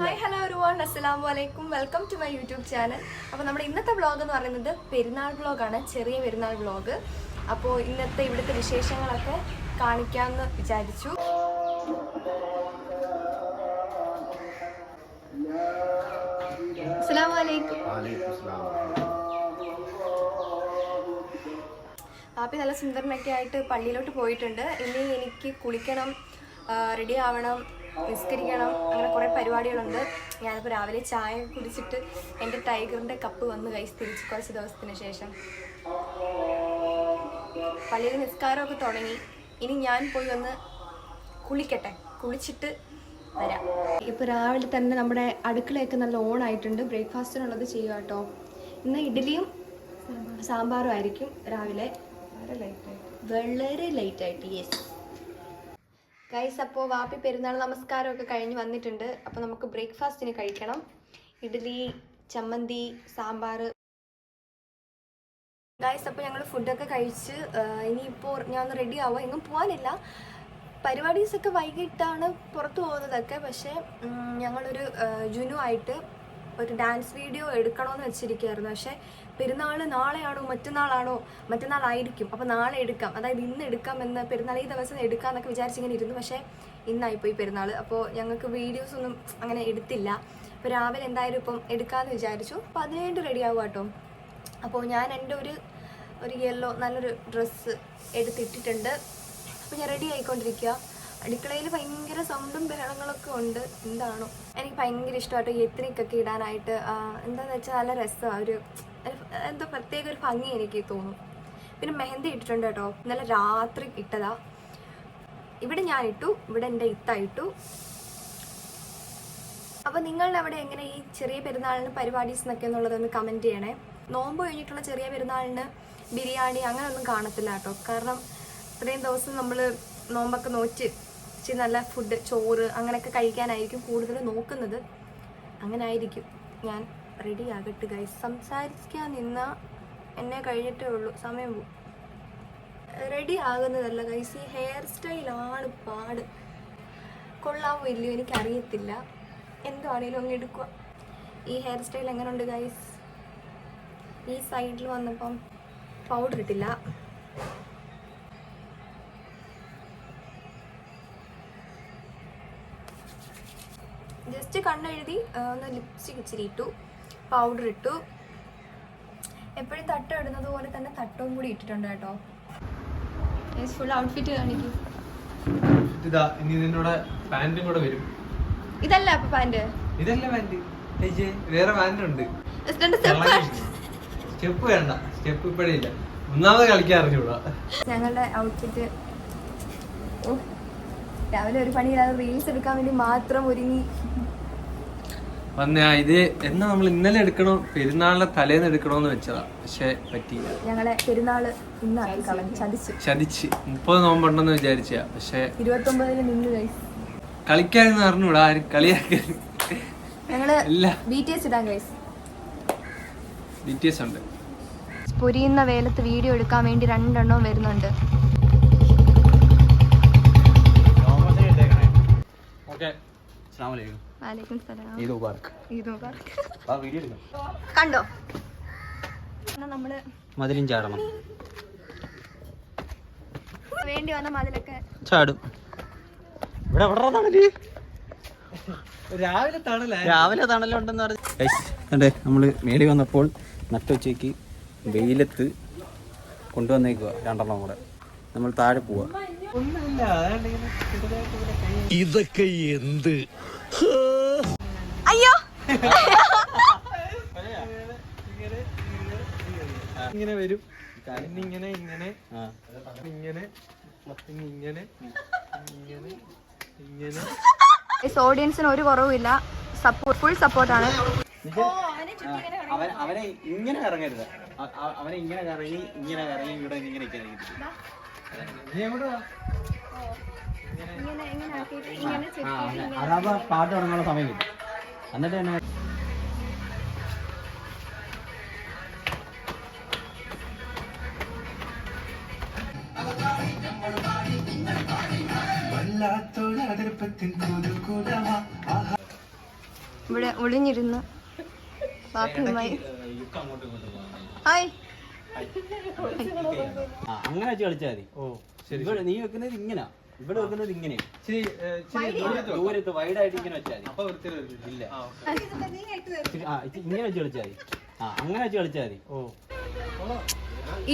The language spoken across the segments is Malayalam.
ഹായ് ഹലോ ഒരുവാൺ അസ്സലാമു അലൈക്കും. Welcome to my YouTube channel അപ്പോൾ നമ്മുടെ ഇന്നത്തെ വ്ളോഗ് എന്ന് പറയുന്നത് പെരുന്നാൾ വ്ളോഗാണ് ചെറിയ പെരുന്നാൾ വ്ളോഗ് അപ്പോൾ ഇന്നത്തെ ഇവിടുത്തെ വിശേഷങ്ങളൊക്കെ കാണിക്കാമെന്ന് വിചാരിച്ചു. പാപ്പി നല്ല സുന്ദരനൊക്കെ ആയിട്ട് പള്ളിയിലോട്ട് പോയിട്ടുണ്ട്. ഇനി എനിക്ക് കുളിക്കണം റെഡി ആവണം നിസ്കരിക്കണം അങ്ങനെ കുറേ പരിപാടികളുണ്ട്. ഞാനിപ്പോൾ രാവിലെ ചായ കുടിച്ചിട്ട് എന്റെ ടൈഗറിന്റെ കപ്പ് വന്ന് കൈ തിരിച്ച് കുറച്ച് ദിവസത്തിന് ശേഷം. പള്ളിയിൽ നിസ്കാരമൊക്കെ തുടങ്ങി. ഇനി ഞാൻ പോയി ഒന്ന് കുളിക്കട്ടെ. കുളിച്ചിട്ട് വരാം. ഇപ്പോൾ രാവിലെ തന്നെ നമ്മുടെ അടുക്കളയൊക്കെ നല്ല ഓൺ ആയിട്ടുണ്ട്. ബ്രേക്ക്ഫാസ്റ്റിനുള്ളത് ചെയ്യുക കേട്ടോ ഇന്ന് ഇഡ്ഡലിയും സാമ്പാറും ആയിരിക്കും രാവിലെ. വളരെ ലൈറ്റ് ആയിട്ട് യെസ് ഗൈസ് അപ്പോൾ വാപ്പി പെരുന്നാൾ നമസ്കാരമൊക്കെ കഴിഞ്ഞ് വന്നിട്ടുണ്ട്. അപ്പോൾ നമുക്ക് ബ്രേക്ക്ഫാസ്റ്റിന് കഴിക്കണം. ഇഡ്ഡലി ചമ്മന്തി സാമ്പാർ ഗൈസ് അപ്പോൾ ഞങ്ങൾ ഫുഡൊക്കെ കഴിച്ച് ഇനിയിപ്പോൾ ഞാൻ ഒന്ന് റെഡി ആവുക എങ്ങും പോകാനില്ല പരിപാടീസൊക്കെ വൈകിട്ടാണ് പുറത്തു പോകുന്നതൊക്കെ. പക്ഷേ ഞങ്ങളൊരു ജുനു ആയിട്ട് ഒരു ഡാൻസ് വീഡിയോ എടുക്കണമെന്ന് വെച്ചിരിക്കുകയായിരുന്നു. പക്ഷേ പെരുന്നാൾ നാളെയാണോ മറ്റന്നാളാണോ മറ്റന്നാളായിരിക്കും. അപ്പോൾ നാളെ എടുക്കാം. അതായത് ഇന്ന് എടുക്കാം എന്ന് പെരുന്നാൾ ഈ ദിവസം എടുക്കാം എന്നൊക്കെ വിചാരിച്ചിങ്ങനെ ഇരുന്നു. പക്ഷേ ഇന്നായിപ്പോയി പെരുന്നാൾ അപ്പോൾ ഞങ്ങൾക്ക് വീഡിയോസ് ഒന്നും അങ്ങനെ എടുത്തില്ല. അപ്പോൾ രാവിലെ എന്തായാലും ഇപ്പം എടുക്കാമെന്ന് വിചാരിച്ചു. അപ്പോൾ അതിനായിട്ട് റെഡി ആവുക കേട്ടോ. അപ്പോൾ ഞാൻ എന്റെ ഒരു ഒരു യെല്ലോ നല്ലൊരു ഡ്രസ്സ് എടുത്തിട്ടിട്ടുണ്ട്. അപ്പോൾ ഞാൻ റെഡി ആയിക്കൊണ്ടിരിക്കുക. അടുക്കളയിൽ ഭയങ്കര സൗണ്ടും ബഹളങ്ങളൊക്കെ ഉണ്ട് എന്താണോ. എനിക്ക് ഭയങ്കര ഇഷ്ടമായിട്ട് എത്നിക്കൊക്കെ ഇടാനായിട്ട് എന്താണെന്ന് വെച്ചാൽ നല്ല രസമാണ് ഒരു എന്തോ പ്രത്യേക ഒരു ഭംഗി എനിക്ക് തോന്നും. പിന്നെ മെഹന്തി ഇട്ടിട്ടുണ്ട് കേട്ടോ. ഇന്നലെ രാത്രി ഇട്ടതാ. ഇവിടെ ഞാൻ ഇട്ടു ഇവിടെ എന്റെ ഇത്ത ഇട്ടു. അപ്പോൾ നിങ്ങളുടെ അവിടെ എങ്ങനെ ഈ ചെറിയ പെരുന്നാളിന് പരിപാടീസ് എന്നൊക്കെ എന്നുള്ളതൊന്ന് കമന്റ് ചെയ്യണേ. നോമ്പ് കഴിഞ്ഞിട്ടുള്ള ചെറിയ പെരുന്നാളിന് ബിരിയാണി അങ്ങനെ ഒന്നും കാണത്തില്ല കേട്ടോ. കാരണം ഇത്രയും ദിവസം നമ്മൾ നോമ്പൊക്കെ നോറ്റ് ഇച്ചിരി നല്ല ഫുഡ് ചോറ് അങ്ങനെയൊക്കെ കഴിക്കാനായിരിക്കും കൂടുതൽ നോക്കുന്നത്. അങ്ങനെ ആയിരിക്കും ഞാൻ റെഡി ആകട്ടെ ഗൈസ് സംസാരിക്കാൻ നിന്ന എന്നെ കഴിഞ്ഞിട്ടേ ഉള്ളൂ. സമയം പോകും റെഡി ആകുന്നതല്ല ഗൈസ് ഈ ഹെയർ സ്റ്റൈലാണ് പാട്. കൊള്ളാമോ ഇല്ലയോ എനിക്കറിയത്തില്ല. എന്താണേലും അങ്ങ് എടുക്കുക ഈ ഹെയർ സ്റ്റൈൽ എങ്ങനെയുണ്ട് ഗൈസ് ഈ സൈഡിൽ വന്നപ്പം പൗഡർ ഇട്ടില്ല. ജസ്റ്റ് കണ്ണെഴുതി ഒന്ന് ലിപ്സ്റ്റിക് ഇച്ചിരി ഇട്ടു പൗഡർ ഇട്ടു. എപ്പോഴും തട്ടം ഇടുന്നത് പോലെ തന്നെ തട്ടവും കൂടി ഇട്ടിട്ടുണ്ട് കേട്ടോ. ഫുൾ ഔട്ട്ഫിറ്റ് കാണിക്കും. ഇതാ ഇനി പാന്റും കൂടെ വരും. ഇതല്ല അപ്പൊ പാന്റ് ഇതല്ല പാന്റ് വേറെ പാന്റ് ഉണ്ട്. സ്റ്റെപ്പ് വേണ്ട. സ്റ്റെപ്പ് ഇപ്പഴേ ഇല്ല. ഒന്നാമത് കളിക്കാൻ അറിഞ്ഞൂടാ. ഞങ്ങളുടെ ഔട്ട്ഫിറ്റ് രാവിലെ ഒരു പണിയില്ലാതെ റീൽസ് എടുക്കാൻ വേണ്ടി മാത്രം ഒരുങ്ങി. വന്നാ ഇത് എന്നാ നമ്മൾ ഇന്നലെ എടുക്കണോ പെരുന്നാളിന്റെ തലേന്ന് എടുക്കണോന്ന് വെച്ചതാ. പക്ഷെ പറ്റിയില്ല. ഞങ്ങളെ പെരുന്നാൾ ഇന്നാക്കി കളഞ്ഞു ചതിച്ചു. ചതിച്ച്. മുപ്പത് നോമ്പുണ്ടെന്ന് വിചാരിച്ച. പക്ഷെ ഇരുപത്തൊമ്പതിന് നിന്ന് ഗൈസ് കളിക്കാനെന്ന് അറിഞ്ഞൂടാ ആരും കളിയാക്കാൻ ഞങ്ങൾ ബി ടി എസ് ഇടാൻ ഗൈസ് ബി ടി എസ് ഉണ്ട്. പൊരിയുന്ന വേലത്ത് വീഡിയോ എടുക്കാൻ വേണ്ടി രണ്ടെണ്ണം വരുന്നുണ്ട് ഓക്കെ വാലേക്കും സലാം ഈദ് മുബാറക് ഈദ് മുബാറക്. ആ വീഡിയോ എടുക്കാം കണ്ടോ? നമ്മൾ മതിലും ചാടണം. വേണ്ടി വന്ന മതിലൊക്കെ ചാടും. ഇവിടെ എവിടെ തണൽ? രാവിലെ തണല. രാവിലെ തണലുണ്ടെന്ന് പറഞ്ഞു. അതെ നമ്മൾ മേടി വന്നപ്പോൾ നട്ടുച്ചയ്ക്ക് വെയിലത്ത് കൊണ്ടുവന്നേക്കുക രണ്ടെണ്ണം കൂടെ. നമ്മൾ താഴെ പോവാ. ഇതൊക്കെ എന്ത്? അയ്യോ. ഇങ്ങനെ വരും ഇങ്ങനെ. ഇങ്ങനെ. ഇങ്ങനെ. ഇങ്ങനെ ഇങ്ങനെ ഇങ്ങനെ ഓഡിയൻസിന് ഒരു കുറവുമില്ല. സപ്പോർട്ട് ഫുൾ സപ്പോർട്ടാണ് ആണ്. അവനെ ഇങ്ങനെ കറങ്ങരുത്. അവനെ ഇങ്ങനെ കറങ്ങി ഇങ്ങനെ കറങ്ങി ഇവിടെ ഇങ്ങനെ അതാവുമ്പോ പാട്ട് തുടങ്ങാനുള്ള സമയം കിട്ടും. എന്നിട്ട് തന്നെ ഇവിടെ ഒളിഞ്ഞിരുന്നു ബാക്കിയുമായി. അങ്ങനെ വെച്ച് കളിച്ചാൽ മതി. ഓ ശരി ഇവിടെ നീ വെക്കുന്നത് ഇങ്ങനെ. ഇവിടെ വെക്കുന്നത് ഇങ്ങനെയാണ് ദൂരത്ത് വൈഡായിട്ട് ഇങ്ങനെ വെച്ചാൽ മതി. ഇല്ല. ആ, ഇങ്ങനെ വെച്ച് കളിച്ചാൽ മതി. ആ അങ്ങനെ വെച്ച് കളിച്ചാൽ മതി. ഓ.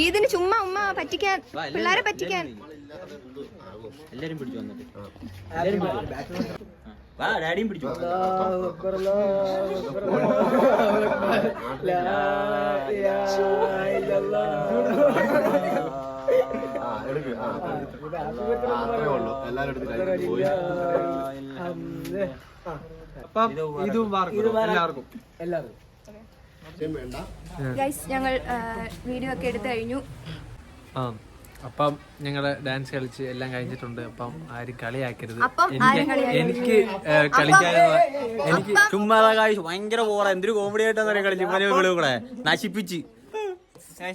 ഈദിന് ചുമ്മാ ഉമ്മ പറ്റിക്കാൻ പിള്ളേരെ പറ്റിക്കാൻ. എല്ലാരും പിടിച്ചു വന്നിട്ട്. എല്ലാരും. വാ ഡാഡിയും പിടിച്ചു. അപ്പം ഇതും വാർക്കും എല്ലാവർക്കും. ഗൈസ് ഞങ്ങൾ വീഡിയോ ഒക്കെ എടുത്തു കഴിഞ്ഞു. ആ. അപ്പം ഞങ്ങൾ ഡാൻസ് കളിച്ച് എല്ലാം കഴിഞ്ഞിട്ടുണ്ട്. അപ്പം ആരും കളിയാക്കരുത്. എനിക്ക് കളിക്കാൻ എനിക്ക് ചുമ്മാ കാഴ്ച ഭയങ്കര പോറ എന്തൊരു കോമഡി ആയിട്ടാന്ന് കളിച്ചു ഇവിടെ കൂടെ നശിപ്പിച്ച്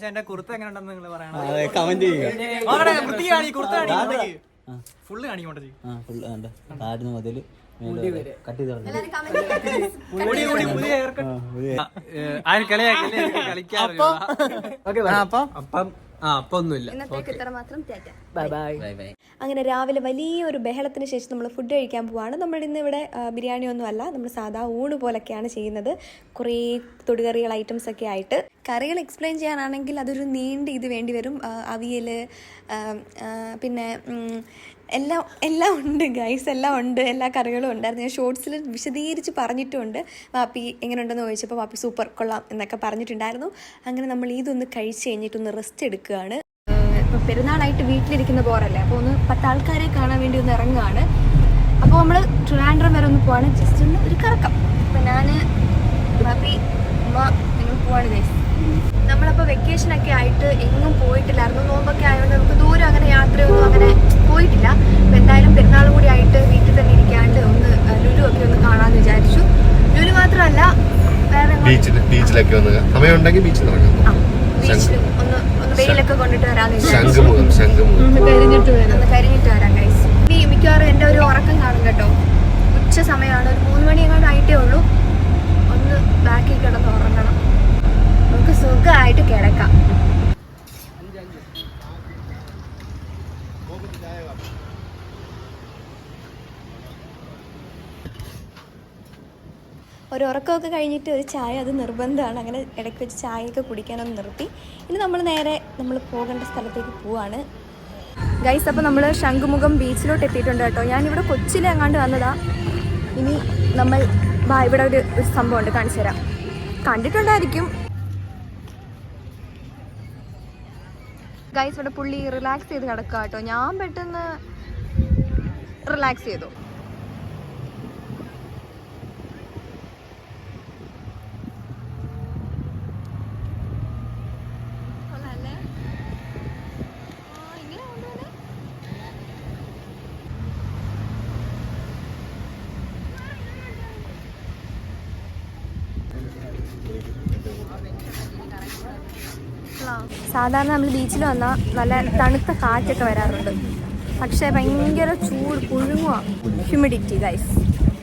എന്റെ കുർത്ത എങ്ങനെ ഉണ്ടെന്ന് നിങ്ങൾ പറയണം കമന്റ് ചെയ്യുക. ഫുള്ള് കാണിക്കോട്ടെ മുതൽ. ആരും കളിയാക്കില്ല? കളിക്കാറില്ല. അപ്പം ആ അപ്പം ഒന്നുമില്ല. ഇന്നത്തേക്ക് ഇത്ര മാത്രം. Tata bye bye bye bye അങ്ങനെ രാവിലെ വലിയൊരു ബഹളത്തിന് ശേഷം നമ്മൾ ഫുഡ് കഴിക്കാൻ പോവാണ്. നമ്മൾ ഇന്ന് ഇവിടെ ബിരിയാണി ഒന്നും അല്ല നമ്മൾ സാധാ ഊണ് പോലൊക്കെയാണ് ചെയ്യുന്നത്. കുറേ തൊടുകറികൾ ഐറ്റംസ് ഒക്കെ ആയിട്ട്. കറികൾ എക്സ്പ്ലെയിൻ ചെയ്യാനാണെങ്കിൽ അതൊരു നീണ്ട ഇത് വേണ്ടി വരും. അവിയൽ പിന്നെ എല്ലാം എല്ലാം ഉണ്ട് ഗൈസ് എല്ലാം ഉണ്ട്. എല്ലാ കറികളും ഉണ്ടായിരുന്നു. ഞാൻ ഷോർട്സിൽ വിശദീകരിച്ച് പറഞ്ഞിട്ടുണ്ട്. വാപ്പി എങ്ങനെയുണ്ടെന്ന് ചോദിച്ചപ്പോൾ വാപ്പി സൂപ്പർ കൊള്ളാം എന്നൊക്കെ പറഞ്ഞിട്ടുണ്ടായിരുന്നു. അങ്ങനെ നമ്മൾ ഇതൊന്ന് കഴിച്ച് കഴിഞ്ഞിട്ടൊന്ന് റെസ്റ്റ് എടുക്കുകയാണ്. ഇപ്പോൾ പെരുന്നാളായിട്ട് വീട്ടിലിരിക്കുന്ന പോരല്ലേ അപ്പോൾ ഒന്ന് പത്ത് ആൾക്കാരെ കാണാൻ വേണ്ടി ഒന്ന് ഇറങ്ങുകയാണ്. അപ്പോൾ നമ്മൾ ട്രിവാൻഡ്രം വരെ ഒന്ന് പോവാണ്. ജസ്റ്റ് ഒന്ന് ഒരു കറക്കം. അപ്പോൾ ഞാൻ ബാപ്പി ഉമ്മ നിങ്ങൾ പോവാണ് ഗൈസ് നമ്മളപ്പോൾ വെക്കേഷനൊക്കെ ആയിട്ട് എങ്ങും പോയിട്ടില്ലായിരുന്നു. നോമ്പൊക്കെ ആയതുകൊണ്ട് നമുക്ക് ദൂരം അങ്ങനെ യാത്രയൊന്നും അങ്ങനെ പോയിട്ടില്ല. അപ്പം എന്തായാലും പെരുന്നാൾ കൂടി ആയിട്ട് വീട്ടിൽ തന്നെ ഇരിക്കാണ്ട് ഒന്ന് ലുലു ഒക്കെ ഒന്ന് കാണാമെന്ന് വിചാരിച്ചു. ലുലു മാത്രമല്ല വേറെ ബീച്ചിൽ ബീച്ചിലൊക്കെ ഒന്ന് സമയമുണ്ടെങ്കിൽ ബീച്ചിൽ ഇറങ്ങാം ഒന്ന് ഒന്ന് വെയിലൊക്കെ കൊണ്ടിട്ട് വരാമെന്ന് വിചാരിച്ചു. ഒന്ന് കരിഞ്ഞിട്ട് വരാം. കൈസ് കരിഞ്ഞിട്ട് വരാം ഗൈസ് ഇനി മിക്കവാറും എന്റെ ഒരു ഉറക്കം കാണും കേട്ടോ. ഉച്ച സമയമാണ് ഒരു മൂന്ന് മണി എങ്ങാണ്ട് ആയിട്ടേ ഉള്ളൂ. ഒരു ഉറക്കമൊക്കെ കഴിഞ്ഞിട്ട് ഒരു ചായ അത് നിർബന്ധമാണ്. അങ്ങനെ ഇടയ്ക്ക് വെച്ച് ചായയൊക്കെ കുടിക്കാനൊന്ന് നിർത്തി. ഇനി നമ്മൾ നേരെ നമ്മൾ പോകേണ്ട സ്ഥലത്തേക്ക് പോവാണ്. ഗൈസ് അപ്പോൾ നമ്മൾ ശംഖുമുഖം ബീച്ചിലോട്ട് എത്തിയിട്ടുണ്ട് കേട്ടോ. ഞാനിവിടെ കൊച്ചിയിൽ എങ്ങാണ്ട് വന്നതാ. ഇനി നമ്മൾ ബാ ഇവിടെ ഒരു ഒരു സംഭവമുണ്ട് കാണിച്ചു തരാം. കണ്ടിട്ടുണ്ടായിരിക്കും. ഗൈസ് ഇവിടെ പുള്ളി റിലാക്സ് ചെയ്ത് കിടക്കുക കേട്ടോ. ഞാൻ പെട്ടെന്ന് റിലാക്സ് ചെയ്തു. സാധാരണ നമ്മൾ ബീച്ചിൽ വന്നാൽ നല്ല തണുത്ത കാറ്റൊക്കെ വരാറുണ്ട്. പക്ഷേ ഭയങ്കര ചൂട് പുഴുങ്ങുക ഹ്യൂമിഡിറ്റി ഗൈസ്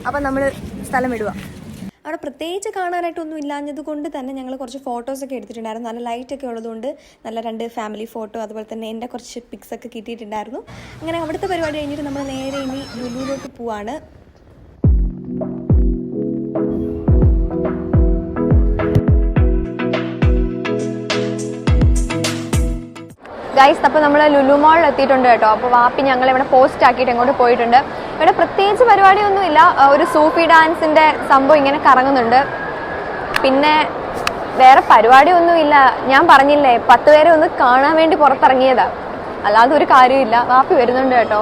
അപ്പം നമ്മൾ സ്ഥലം വിടുക അവിടെ പ്രത്യേകിച്ച് കാണാനായിട്ടൊന്നും ഇല്ലാഞ്ഞത് കൊണ്ട് തന്നെ ഞങ്ങൾ കുറച്ച് ഫോട്ടോസൊക്കെ എടുത്തിട്ടുണ്ടായിരുന്നു. നല്ല ലൈറ്റ് ഒക്കെ ഉള്ളതുകൊണ്ട് നല്ല രണ്ട് ഫാമിലി ഫോട്ടോ അതുപോലെ തന്നെ എന്റെ കുറച്ച് പിക്സൊക്കെ കിട്ടിയിട്ടുണ്ടായിരുന്നു. അങ്ങനെ അവിടുത്തെ പരിപാടി കഴിഞ്ഞിട്ട് നമ്മൾ നേരെ ഇനി ലുലുവിലോട്ട് പോവാണ്. ഗൈസ് അപ്പോൾ നമ്മൾ ലുലു മോളിൽ എത്തിയിട്ടുണ്ട് കേട്ടോ. അപ്പോൾ വാപ്പി ഞങ്ങൾ ഇവിടെ പോസ്റ്റ് ആക്കിയിട്ട് എങ്ങോട്ട് പോയിട്ടുണ്ട്. ഇവിടെ പ്രത്യേകിച്ച് പരിപാടിയൊന്നുമില്ല ഒരു സൂഫി ഡാൻസിന്റെ സംഭവം ഇങ്ങനെ കറങ്ങുന്നുണ്ട്. പിന്നെ വേറെ പരിപാടിയൊന്നുമില്ല ഞാൻ പറഞ്ഞില്ലേ പത്ത് പേരെ ഒന്ന് കാണാൻ വേണ്ടി പുറത്തിറങ്ങിയതാണ് അല്ലാതെ ഒരു കാര്യമില്ല വാപ്പി വരുന്നുണ്ട് കേട്ടോ.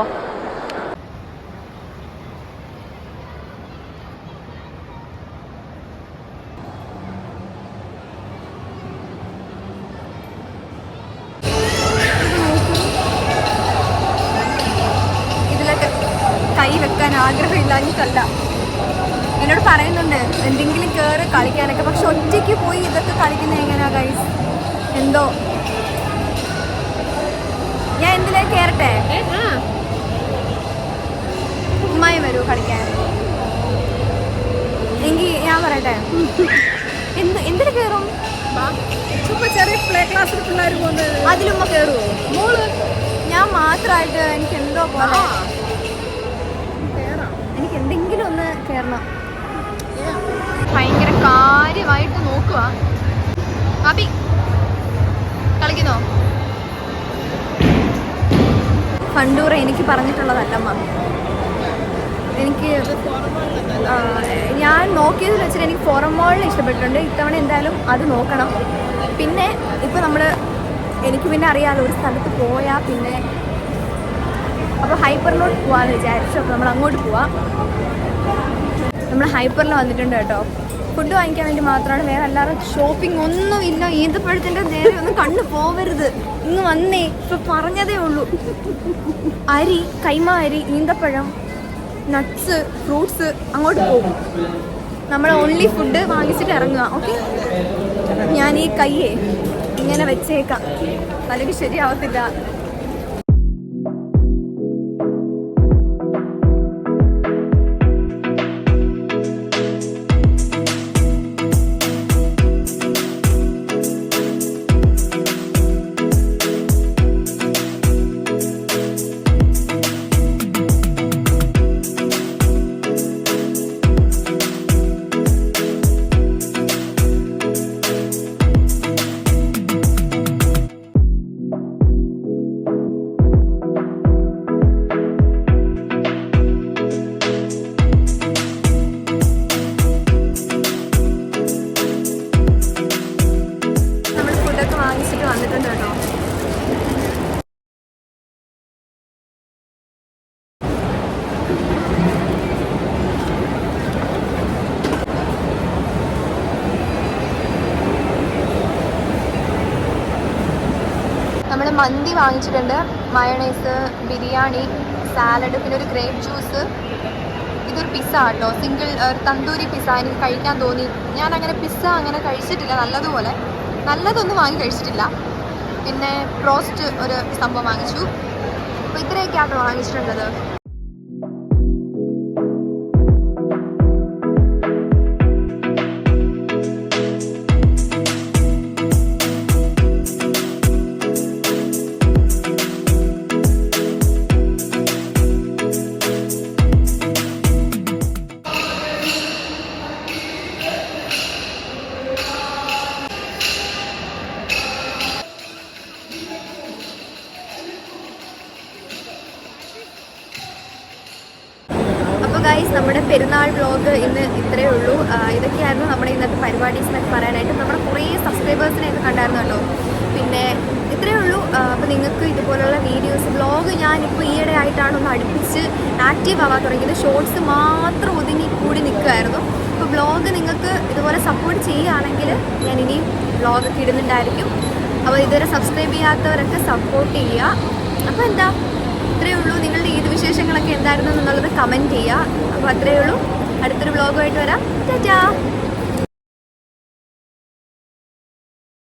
കൈ വെക്കാൻ ആഗ്രഹമില്ലാഞ്ഞിട്ടല്ല. എന്നോട് പറയുന്നുണ്ട് എന്തെങ്കിലും കയറി കളിക്കാനൊക്കെ. പക്ഷെ ഒറ്റയ്ക്ക് പോയി ഇതൊക്കെ കളിക്കുന്നത് എങ്ങനെയാ ഗൈസ് എന്തോ? ഞാൻ എന്തിലേക്ക് കയറട്ടെ ഉമ്മായി വരൂ കളിക്കാൻ. എങ്കിൽ ഞാൻ പറയട്ടെ? എന്ത് എന്തിനു കയറും ചെറിയ പ്ലേ ക്ലാസ്സിൽ പിള്ളേർ പോകുന്നത്. അതിലുമ്മ കയറുമോ മോൾ ഞാൻ മാത്രമായിട്ട് എനിക്ക് എന്തോ പോലെ എനിക്ക് എന്തെങ്കിലും ഒന്ന് കയറണം ഭയങ്കര കാര്യമായിട്ട് നോക്കുക അബി കളിക്കുന്നോ? ഫണ്ടൂറ എനിക്ക് പറഞ്ഞിട്ടുള്ളതല്ലമ്മ എനിക്ക് ഞാൻ നോക്കിയതിൽ വെച്ചിട്ട് എനിക്ക് ഫോറം മോളിൽ ഇഷ്ടപ്പെട്ടിട്ടുണ്ട്. ഇത്തവണ എന്തായാലും അത് നോക്കണം. പിന്നെ ഇപ്പം നമ്മൾ എനിക്ക് പിന്നെ അറിയാമല്ലോ ഒരു സ്ഥലത്ത് പോയാൽ പിന്നെ അപ്പോൾ ഹൈപ്പറിലോട്ട് പോകാമെന്ന് വിചാരിച്ചു. അപ്പോൾ നമ്മൾ അങ്ങോട്ട് പോവാം. നമ്മൾ ഹൈപ്പറിൽ വന്നിട്ടുണ്ട് കേട്ടോ. ഫുഡ് വാങ്ങിക്കാൻ വേണ്ടി മാത്രമാണ്. വേറെ അല്ലാതെ ഷോപ്പിംഗ് ഒന്നും ഇല്ല. ഈന്തപ്പഴത്തിന്റെ നേരെ ഒന്നും കണ്ണു പോവരുത്. ഇന്ന് വന്നേ. ഇപ്പം പറഞ്ഞതേ ഉള്ളൂ. അരി കൈമ അരി ഈന്തപ്പഴം നട്ട്സ് ഫ്രൂട്ട്സ് അങ്ങോട്ട് പോകും. നമ്മൾ ഓൺലി ഫുഡ് വാങ്ങിച്ചിട്ട് ഇറങ്ങുക. ഓക്കെ ഞാൻ ഈ കയ്യെ ഇങ്ങനെ വെച്ചേക്കാം. അല്ലെങ്കിൽ ശരിയാവത്തില്ല. നമ്മൾ മന്തി വാങ്ങിച്ചിട്ടുണ്ട്. മയണൈസ് ബിരിയാണി സാലഡ് പിന്നെ ഒരു ഗ്രേപ്പ് ജ്യൂസ്. ഇതൊരു പിസ്സ കേട്ടോ സിംഗിൾ ഒരു തന്തൂരി പിസ്സ എനിക്ക് കഴിക്കാൻ തോന്നി. ഞാൻ അങ്ങനെ പിസ്സ അങ്ങനെ കഴിച്ചിട്ടില്ല നല്ലതുപോലെ. നല്ലതൊന്നും വാങ്ങി കഴിച്ചിട്ടില്ല. പിന്നെ പ്രോസ്റ്റ് ഒരു സംഭവം വാങ്ങിച്ചു. അപ്പോൾ ഇത്രയൊക്കെയാണ് വാങ്ങിച്ചിട്ടുള്ളത്. വ്ലോഗ് ഇന്ന് ഇത്രയേ ഉള്ളൂ. ഇതൊക്കെയായിരുന്നു നമ്മുടെ ഇന്നത്തെ പരിപാടീസ് എന്നൊക്കെ പറയാനായിട്ട്. നമ്മുടെ കുറേ സബ്സ്ക്രൈബേഴ്സിനെ ഒക്കെ കണ്ടായിരുന്നു കേട്ടോ. പിന്നെ ഇത്രയേ ഉള്ളൂ. അപ്പോൾ നിങ്ങൾക്ക് ഇതുപോലുള്ള വീഡിയോസ് വ്ലോഗ് ഞാനിപ്പോൾ ഈയിടെ ആയിട്ടാണ് ഒന്ന് അടുപ്പിച്ച് ആക്റ്റീവ് ആവാൻ തുടങ്ങിയത്. ഷോർട്സ് മാത്രം ഒതുങ്ങി കൂടി നിൽക്കുമായിരുന്നു അപ്പോൾ വ്ലോഗ് നിങ്ങൾക്ക് ഇതുപോലെ സപ്പോർട്ട് ചെയ്യുകയാണെങ്കിൽ ഞാൻ ഇനിയും വ്ലോഗൊക്കെ ഇടുന്നുണ്ടായിരിക്കും. അപ്പോൾ ഇതുവരെ സബ്സ്ക്രൈബ് ചെയ്യാത്തവരൊക്കെ സപ്പോർട്ട് ചെയ്യുക. അപ്പോൾ എന്താ? ഇത്രയേ ഉള്ളൂ. നിങ്ങളുടെ ഈദ് വിശേഷങ്ങളൊക്കെ എന്തായിരുന്നു എന്നുള്ളത് കമന്റ് ചെയ്യുക. അപ്പോൾ അത്രയേ ഉള്ളൂ. അടുത്തൊരു വ്ളോഗുമായിട്ട് വരാം. ടാറ്റാ